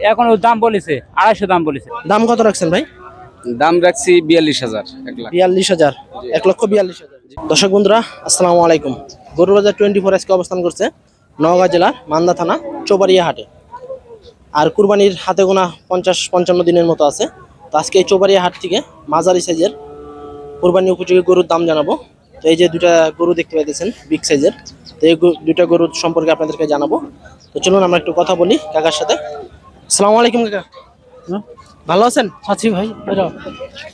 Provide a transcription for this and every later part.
এখন ওর দাম বলেছে আড়াইশো দাম বলেছে। দাম কত রাখছেন ভাই? দাম রাখছি বিয়াল্লিশ হাজার বিয়াল্লিশ হাজার এক লক্ষ বিয়াল্লিশ হাজার। দর্শক বন্ধুরা আসসালামু আলাইকুম। গরুবাজার টোয়েন্টি ফোর আজকে অবস্থান করছে নওগাঁ জেলার মান্দা থানা চৌবাড়িয়া হাটে। আর কুরবানির হাতে গোনা পঞ্চাশ পঞ্চান্ন দিনের মতো আছে। তো আজকে এই চৌবাড়িয়া হাট থেকে মাঝারি সাইজের কুরবানি উপযোগী গরুর দাম জানাব। তো এই যে দুটা গরু দেখতে পাইতেছেন বিগ সাইজের। তো এই গরু- দুইটা গরুর সম্পর্কে আপনাদেরকে জানাব। তো চলুন আমরা একটু কথা বলি কাকার সাথে। আসসালামু আলাইকুম কাকা। ভালো আছেন? আছি ভাই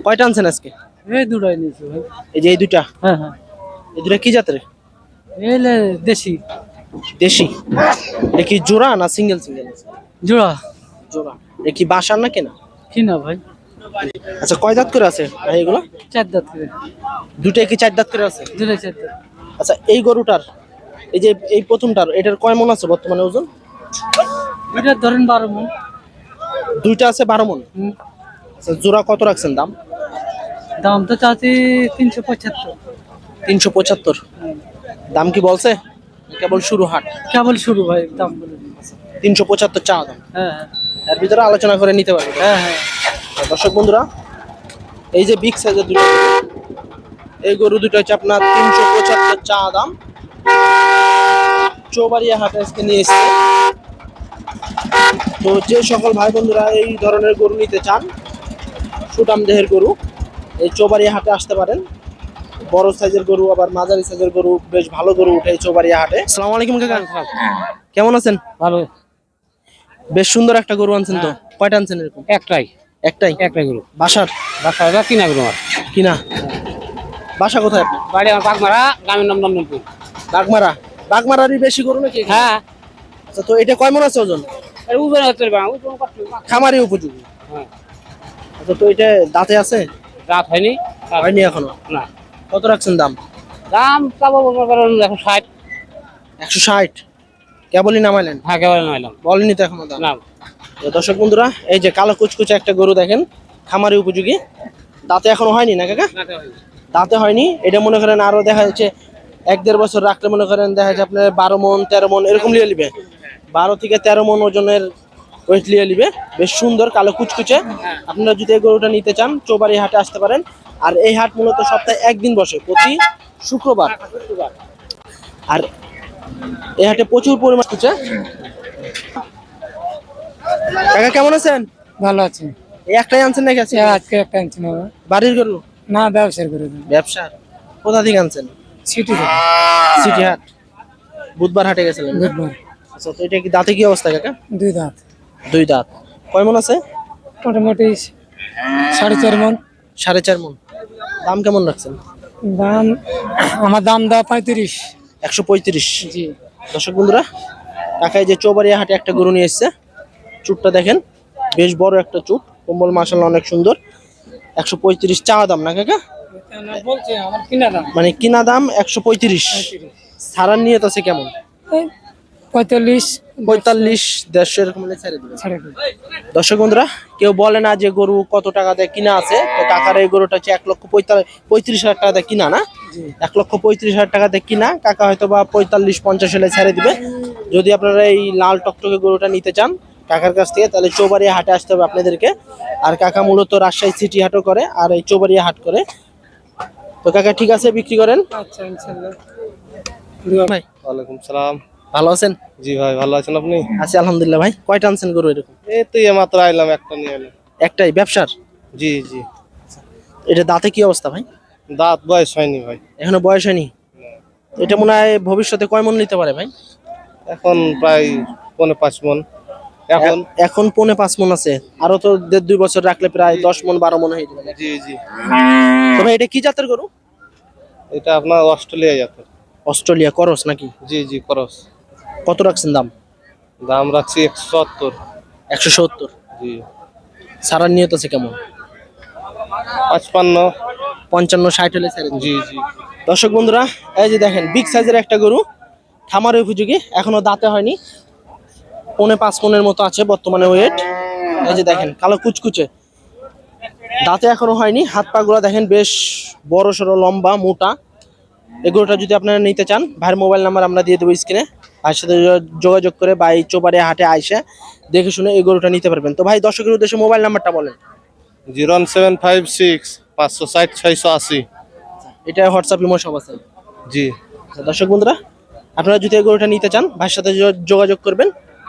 কয়টা আনছেন আজকে? এই দুটাই নিয়েছি ভাই। এই যে এই দুইটা? হ্যাঁ হ্যাঁ। এই দুটা কি জাতের? এলে দেশি। দেশি? এটা কি জোড়া না সিঙ্গেল সিঙ্গেল জোড়া। জোড়া। এটা কি বাসার না কেনা? কি না ভাই? আচ্ছা কয় দাঁত করে আছে ভাই এগুলো? চার দাঁত করে। দুটাই কি চার দাঁত করে আছে? দুটাই চার দাঁত। আচ্ছা এই গরুটার এই যে এই প্রথমটার এটার কয় মন আছে বর্তমানে ওজন? এটা ধরেন বারো মন। দুইটা আছে বারো মন। আচ্ছা জোড়া কত রাখছেন দাম? দাম তো চাচ্ছি তিনশো পঁচাত্তর। তিনশো পঁচাত্তর। দাম কি বলছে? কেবল শুরু হাট। কেবল শুরু ভাই দাম তিনশো পঁচাত্তর চা দাম। হ্যাঁ হ্যাঁ। এর ভিতরে আলোচনা করে নিতে পারবে হ্যাঁ হ্যাঁ। দর্শক বন্ধুরা এই যে বিগ সাইজের দুটো এই গরু দুটো হচ্ছে আপনার তিনশো পঁচাত্তর চা দাম। চৌবাড়িয়া হাটে আজকে নিয়ে এসছে। তো যে সকল ভাই বন্ধুরা এই ধরনের গরু নিতে চান সুটাম দেহের গরু এই চৌবাড়িয়া হাটে আসতে পারেন। বড় সাইজের গরু আবার মাঝারি সাইজের গরু বেশ ভালো গরু উঠে এই চৌবাড়িয়া হাটে। আসসালামু আলাইকুম কাকা। কেমন আছেন? ভালো। বেশ সুন্দর একটা গরু আনছেন তো? কয়টা আনছেন এরকম? একটাই। একটাই? একটাই গরু। বাসার? বাসা কিনা গরু আমার। কিনা? বাসা কোথায়? বাড়ি আমার পাকমারা গ্রামের নাম নন্দনপুর। বাগমারা? বাগমারারই বেশি গরু নাকি হ্যাঁ। আচ্ছা তো এটা কয় মন আছে ওজন? ওজন হতে পারবে ওজন খামারি উপযোগী। হ্যাঁ। আচ্ছা তো এটা দাঁতে আছে? রাত হয়নি? হয়নি এখনও? না। কত রাখছেন দাম? দাম পাবো মনে করেন এখন ষাট। একশো ষাট। কেবলই নামাইলেন হ্যাঁ কেবল নাইলাম বলেনি তো এখনও দাম? না। দর্শক বন্ধুরা এই যে কালো কুচকুচে একটা গরু দেখেন খামারি উপযোগী। দাঁতে এখনও হয়নি না কাকা? দাঁতে হয়নি। এটা মনে করেন আরও দেখা যাচ্ছে এক দেড় বছর রাখলে মনে করেন দেখা যাচ্ছে আপনার বারো মন তেরো মন এরকম নিয়ে নিবে। বারো থেকে তেরো মন ওজনের ওয়েট লিয়ে নিবে। বেশ সুন্দর কালো কুচকুচে। আপনারা যদি এই গরুটা নিতে চান চৌবাড়ি হাটে আসতে পারেন। আর এই হাট মূলত সপ্তাহে একদিন বসে প্রতি শুক্রবার। আর এই হাটে প্রচুর পরিমাণ হচ্ছে কাকা কেমন আছেন? ভালো আছেন এই একটাই আনছেন নাকি আছে আজকে একটা আনছি না বাড়ির গরু? না ব্যবসার দিন ব্যবসা কোথা থেকে আনছেন? সিটি সিটি হাট। বুধবার হাটে গেছিলেন। বুধবার। আচ্ছা তো এটা কি দাঁতে কি অবস্থা কাকা? দুই দাঁত। দুই দাঁত। কয় মন আছে? মোটামুটি সাড়ে চার মন। সাড়ে চার মন। দাম কেমন রাখছেন? দাম আমার দাম দেওয়া পঁয়ত্রিশ। একশো পঁয়ত্রিশ। জি। দর্শক বন্ধুরা কাকাই যে চৌবাড়িয়া হাটে একটা গরু নিয়ে এসছে। চুটটা দেখেন বেশ বড় একটা চুট। কম্বল মাসাল্লাহ অনেক সুন্দর। একশো পঁয়ত্রিশ চা দাম না কাকা? মানে কিনা দাম একশো পঁয়ত্রিশ। সারার নিয়ত আছে কেমন? পঁয়তাল্লিশ পঁয়তাল্লিশ দেড়শো এরকম ছেড়ে দেবে দর্শক বন্ধুরা কেউ বলে না যে গরু কত টাকা দিয়ে কিনা আছে তো কাকার এই গরুটা হচ্ছে এক লক্ষ পঁয়ত্রিশ হাজার টাকা দিয়ে কিনা না? এক লক্ষ পঁয়ত্রিশ হাজার টাকা দিয়ে কিনা? কাকা হয়তো বা পঁয়তাল্লিশ পঞ্চাশ হলে ছেড়ে দিবে। যদি আপনারা এই লাল টকটকে গরুটা নিতে চান কাকার কাছ থেকে তাহলে চৌবাড়িয়া হাটে আসতে হবে আপনাদেরকে। আর কাকা মূলত রাজশাহী সিটি হাটও করে আর এই চৌবাড়িয়া হাট করে। তো কাকা ঠিক আছে বিক্রি করেন? আচ্ছা ইনশাল্লাহ। ভাই। ওয়ালাইকুম সালাম। ভালো আছেন? জি ভাই ভালো আছেন আপনি? আছি আলহামদুলিল্লাহ ভাই। কয়টা আনছেন গরু এরকম? এই তো মাত্র আইলাম একটা নিয়ে এলাম একটাই ব্যবসার? জি জি। এটা দাঁতে কি অবস্থা ভাই? দাঁত বয়স হয়নি ভাই। এখনও বয়স হয়নি? এটা মনে হয় ভবিষ্যতে কয় মন নিতে পারে ভাই? এখন প্রায় পনেরো পাঁচ মন। এখন? এখন পৌনে পাঁচ মন আছে। আরও তো দেড় দুই বছর রাখলে প্রায় দশ মন বারো মন হয়ে যাবে জি জি। তবে এটা কি জাতের গরু? এটা আপনার অস্ট্রেলিয়া জাতের। অস্ট্রেলিয়া করস নাকি? জি জি করস। কত রাখছেন দাম? দাম রাখছি একশো সত্তর। একশো সত্তর? জি। সারার নিয়ত আছে কেমন? পাঁচপান্ন। পঞ্চান্ন ষাট হলে ছেড়ে জি জি। দর্শক বন্ধুরা এই যে দেখেন বিগ সাইজের একটা গরু খামার উপযোগী এখনও দাঁতে হয়নি। পৌনে পাঁচ মনের মতো আছে বর্তমানে ওয়েট এই যে দেখেন কালো কুচকুচে। দাঁতে এখনও হয়নি হাত পা গুলো দেখেন বেশ বড় সড়ো লম্বা মোটা। এগুলোটা যদি আপনারা নিতে চান ভাইয়ের মোবাইল নাম্বার আমরা দিয়ে দেবো স্ক্রিনে ভাইয়ের সাথে যোগাযোগ করে বা এই চোপাড়িয়া হাটে আইসে দেখে শুনে এই গরুটা নিতে পারবেন। তো ভাই দর্শকের উদ্দেশ্যে মোবাইল নাম্বারটা বলেন। জিরো সেভেন ফাইভ সিক্স পাঁচশো ষাট ছয়শো আশি। এটা হোয়াটসঅ্যাপ ইমো সব আছে। জি। দর্শক বন্ধুরা আপনারা যদি এই গরুটা নিতে চান ভাইয়ের সাথে যোগাযোগ করবেন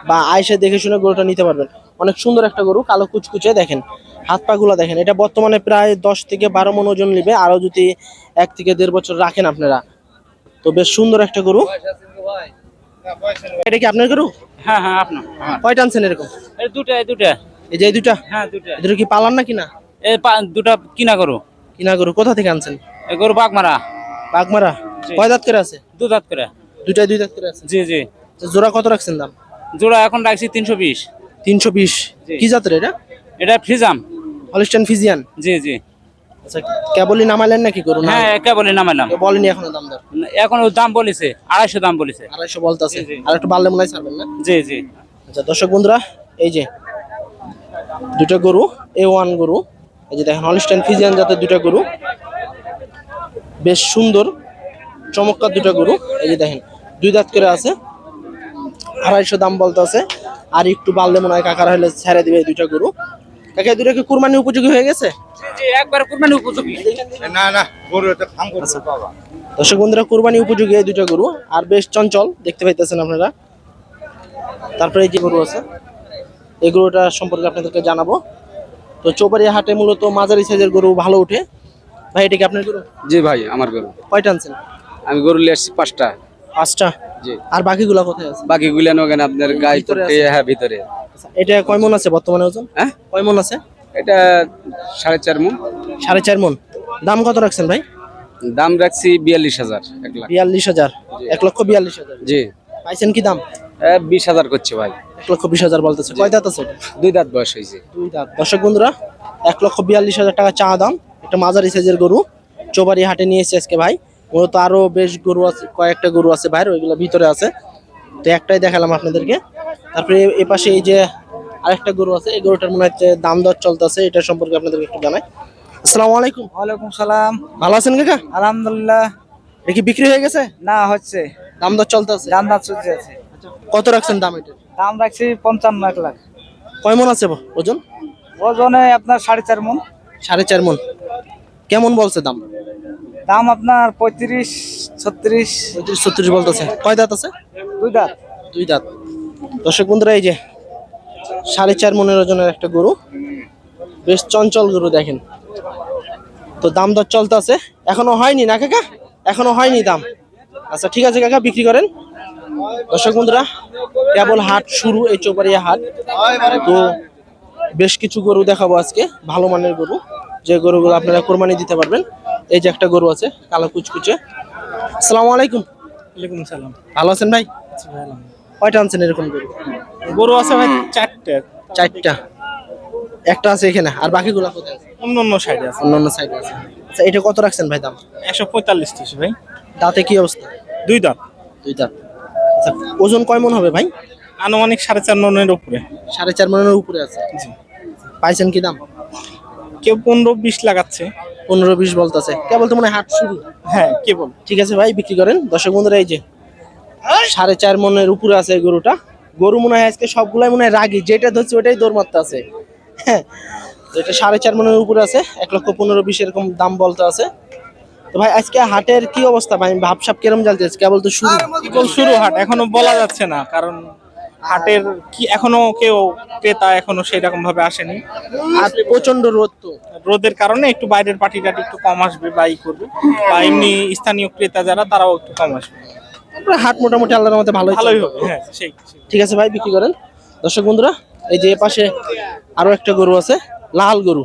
বা আইসে দেখে শুনে গরুটা নিতে পারবেন। অনেক সুন্দর একটা গরু কালো কুচকুচে দেখেন হাত পাগুলো দেখেন। এটা বর্তমানে প্রায় দশ থেকে বারো মন ওজন নেবে আরও যদি এক থেকে দেড় বছর রাখেন আপনারা। তো বেশ সুন্দর একটা গরু। এটা কি আপনার গরু? হ্যাঁ হ্যাঁ আপনার। কয়টা আনছেন এরকম? দুটা দুটা। এই যে দুটা? হ্যাঁ দুটা। এদের কি পালান না কিনা? পা- দুটা কিনা করো কিনা গরু। কোথা থেকে আনছেন? এই গরু বাঘ মারা বাগমারা কয় দাঁত করে আছে? দু দাঁত করে। দুইটাই দুই দাঁত করে আছে? জি জি। জোড়া কত রাখছেন দাম? জোড়া এখন রাখছি তিনশো বিশ। তিনশো বিশ। কি জাতের এটা? এটা ফ্রিজাম। Holstein Friesian? জি জি। আচ্ছা কেবলই নামালেন নাকি করুন হ্যাঁ নামাইলাম। বলেনি এখনও দাম দর? এখন দাম বলেছে আড়াইশো দাম বলেছে। আড়াইশো বলতেছে। আর একটু বাড়লে মনে হয় ছাড়বেন না? জি জি। আচ্ছা দর্শক বন্ধুরা এই যে দুটো গরু এ ওয়ান গরু এই যে দেখেন ফিজিয়ান জাতের দুটো গরু। বেশ সুন্দর চমৎকার দুটো গরু। এই যে দেখেন দুই দাঁত করে আছে। আড়াইশো দাম বলতে আছে আর একটু বাড়লে মনে হয় কাকার হলে ছেড়ে দিবে এই দুইটা গরু। কাকা দুটো কি কুরবানি উপযোগী হয়ে গেছে? একবার কুরবানি উপযোগী। না না গরু এটা ফার্ম করবে বাবা। দর্শক বন্ধুরা কুরবানি উপযোগী এই দুটো গরু আর বেশ চঞ্চল দেখতে পাইতেছেন আপনারা। তারপরে এই যে গরু আছে এই গরুটা সম্পর্কে আপনাদেরকে জানাব। তো চৌবাড়িয়া হাটে মূলত মাঝারি সাইজের গরু ভালো উঠে ভাই এটা কি আপনার গরু? জি ভাই আমার গরু। কয়টা আনছেন? আমি গরু নিয়ে আসছি পাঁচটা। পাঁচটা? জি। আর বাকিগুলা কোথায় আছে? বাকি গুলানো কেন আপনার গায়ে ভিতরে হ্যাঁ ভিতরে। আচ্ছা, এটা কয় মন আছে বর্তমানে ওজন? হ্যাঁ? কয় মন আছে? এটা সাড়ে চার মন। সাড়ে চার মন। দাম কত রাখছেন ভাই? দাম রাখছি বিয়াল্লিশ হাজার এক লাখ। বিয়াল্লিশ হাজার। এক লক্ষ বিয়াল্লিশ হাজার। জি। পাইছেন কি দাম? বিশ হাজার করছে ভাই। এক লক্ষ বিশ হাজার বলতেছে। কয় দাঁত আছে? দুই দাঁত বয়স হয়েছে। দুই দাঁত। দর্শক বন্ধুরা এক লক্ষ বিয়াল্লিশ হাজার টাকা চা দাম। একটা মাঝারি সাইজের গরু। চোবারি হাটে নিয়ে এসেছে আজকে ভাই। মূলত আরও বেশ গরু আছে কয়েকটা গরু আছে বাইরে ওইগুলো ভিতরে আছে। তো একটাই দেখালাম আপনাদেরকে। তারপরে এ- পাশে এই যে আরেকটা গরু আছে এই গরুটার মনে হচ্ছে দাম দর চলতেছে এটা সম্পর্কে আপনাদেরকে একটু জানাই। আসসালামু আলাইকুম। ওয়ালাইকুম সালাম। ভালো আছেন কাকা? আলহামদুলিল্লাহ। এটা কি বিক্রি হয়ে গেছে? না হচ্ছে। দাম দর চলতেছে? দাম দাম চলছে আছে কত রাখছেন দাম এটা? দাম রাখছি পঞ্চান্ন এক লাখ। কয় মন আছে ওজন? ওজনে আপনার সাড়ে চার মন। সাড়ে চার মন। কেমন বলছে দাম? দাম আপনার পঁয়ত্রিশ ছত্রিশ। পঁয়ত্রিশ ছত্রিশ বলতেছে। কয় দাঁত আছে? দুই দাঁত। দুই দাঁত। দর্শক বন্ধুরা এই যে সাড়ে চার মনের ওজনের একটা গরু। বেশ চঞ্চল গরু দেখেন। তো দাম দর চলতেছে। এখনও হয়নি না কাকা? এখনও হয়নি দাম। আচ্ছা ঠিক আছে কাকা বিক্রি করেন। দর্শক বন্ধুরা কেবল হাট শুরু এই চৌপাড়িয়া হাট। তো বেশ কিছু গরু দেখাবো আজকে ভালো মানের গরু। যে গরুগুলো আপনারা কোরবানি দিতে পারবেন। এই যে একটা গরু আছে কালো কুচকুচে। আসসালামু আলাইকুম। ওয়ালাইকুম ভালো আছেন ভাই? কয়টা আনছেন এরকম গরু গরু আছে ভাই চারটে। চারটা। একটা আছে এখানে আর বাকিগুলো কোথায় আছে? অন্য অন্য সাইডে আছে। অন্যান্য সাইডে আছে। আচ্ছা এটা কত রাখছেন ভাই দাম? একশো পঁয়তাল্লিশ তিরিশ ভাই। দাঁতে কি অবস্থা? দুই দাঁত। দুই দাঁত। আচ্ছা ওজন কয় মন হবে ভাই? আনুমানিক সাড়ে চার মনের উপরে। সাড়ে চার মনের উপরে আছে? জি। পাইছেন কি দাম? কেউ পনেরো বিশ লাগাচ্ছে। পনেরো বিশ বলতেছে। কেবল তো মনে হাট শুরু। হ্যাঁ কেবল। ঠিক আছে ভাই বিক্রি করেন। দর্শক বন্ধুরা এই যে সাড়ে চার মনের উপরে আছে গরুটা। গরু মনে হয় আজকে সবগুলাই মনে হয় রাগি যেটা ধরছে ওটাই দৌড় মারতে আছে। হ্যাঁ এটা সাড়ে চার মনের উপরে আছে এক লক্ষ পনেরো বিশ এরকম দাম বলতে আছে। তো ভাই আজকে হাটের কি অবস্থা? ভাই ভাবসাব কিরম জ্বালতেছে কেবল তো শুরু। কেবল শুরু হাট এখনও বলা যাচ্ছে না কারণ হাটের কি এখনও কেউ ক্রেতা এখনও সেই রকম ভাবে আসেনি। আর প্রচণ্ড রোদ তো। রোদের কারণে একটু বাইরের পার্টি টাটি একটু কম আসবে বা ই করবে। বা এমনি স্থানীয় ক্রেতা যারা তারাও একটু কম আসবে। হাট মোটামুটি আল্লাহর মধ্যে ভালোই ভালোই হবে হ্যাঁ সেই। ঠিক আছে ভাই বিক্রি করেন। দর্শক বন্ধুরা এই যে পাশে আরও একটা গরু আছে লাল গরু।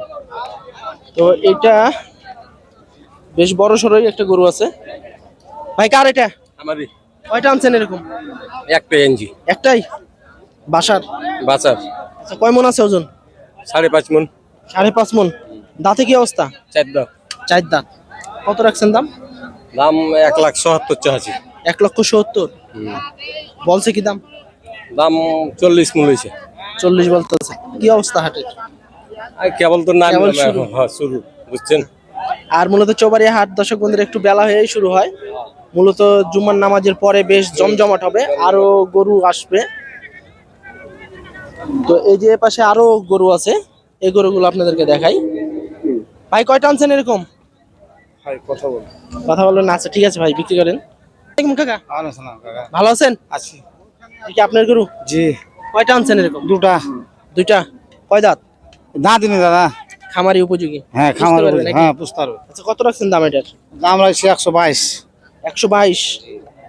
তো এটা বেশ বড় সড়ই একটা গরু আছে। ভাই কার এটা? আমারই। কয়টা আনছেন এরকম? একটা এনজি। একটাই? বাসার? বাচার আচ্ছা কয় মন আছে ওজন? সাড়ে পাঁচ মন। সাড়ে পাঁচ মন। দাঁতে কি অবস্থা? চার দাঁত। চার দাঁত। কত রাখছেন দাম? দাম এক লাখ সত্তর চাহাছি এক লক্ষ সত্তর। বলছে কি দাম? দাম চল্লিশ মূল হয়েছে। চল্লিশ বলতেছে। কি অবস্থা হাটের? কেবল তো না শুরু। হ্যাঁ শুরু বুঝছেন? আর মূলত চৌবাড়িয়া হাট দর্শক বন্ধুরা একটু বেলা হয়েই শুরু হয়। মূলত জুম্মার নামাজের পরে বেশ জমজমাট হবে আরও গরু আসবে। তো এই যে পাশে আরও গরু আছে এই গরুগুলো আপনাদেরকে দেখাই। ভাই কয়টা আনছেন এরকম? ভাই কথা বল। কথা বললেন না আচ্ছা ঠিক আছে ভাই বিক্রি করেন। কাকা। ভালো আছেন? আছি। কি আপনার গরু? জি। কয়টা আনছেন এরকম? দুটা। দুইটা? কয় দাঁত? দাঁত দিনে দাদা। খামারি উপযোগী? হ্যাঁ খামার? হ্যাঁ পুস্তার আচ্ছা কত রাখছেন দাম এটার? দাম রাখছি একশো বাইশ। একশো বাইশ?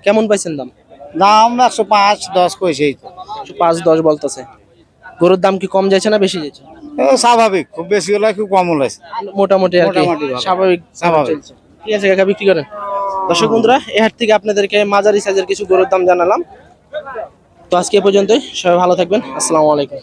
কেমন পাইছেন দাম? দাম একশো পাঁচ দশ কইছে এই তো। একশো পাঁচ দশ বলতেছে। গরুর দাম কি কম যাচ্ছে না বেশি যাচ্ছে? স্বাভাবিক। খুব বেশি হলে খুব কম হলে। মোটামুটি আর কি। স্বাভাবিক। স্বাভাবিক। ঠিক আছে কাকা বিক্রি করেন। দর্শক বন্ধুরা থেকে আপনাদেরকে মাঝারি সাইজের কিছু গরুর দাম জানালাম। তো আজকে পর্যন্তই, সবাই ভালো থাকবেন, আসসালামু আলাইকুম।